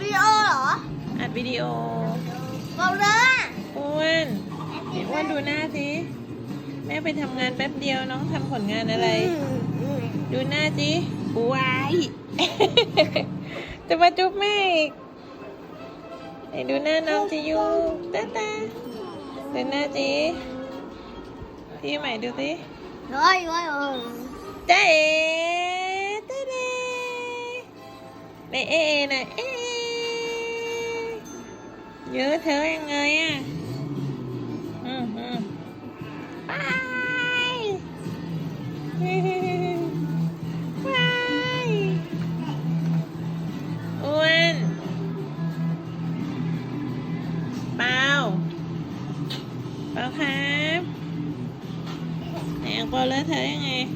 วิดีโอเอาเลยอ้วนไอ้อ้วนดูหน้าสิ แม่ไปทำงานแป๊บเดียวน้องทำผลงานอะไร ดูหน้าสิวายจะมาจุ๊บแม่อีกไหนดูหน้าน้องจิยูตาตาดูหน้าจิพี่ใหม่ดูสิร้อยร้อยร้อยจ้าเอ๋ตาเดในเอเอน่ะเอเยอะเธอยังไงอะ dễ thương anh ơi á ừ, ừ. Bye. Bye. Uên Bao Bao khám Nè bao lấy thế nghe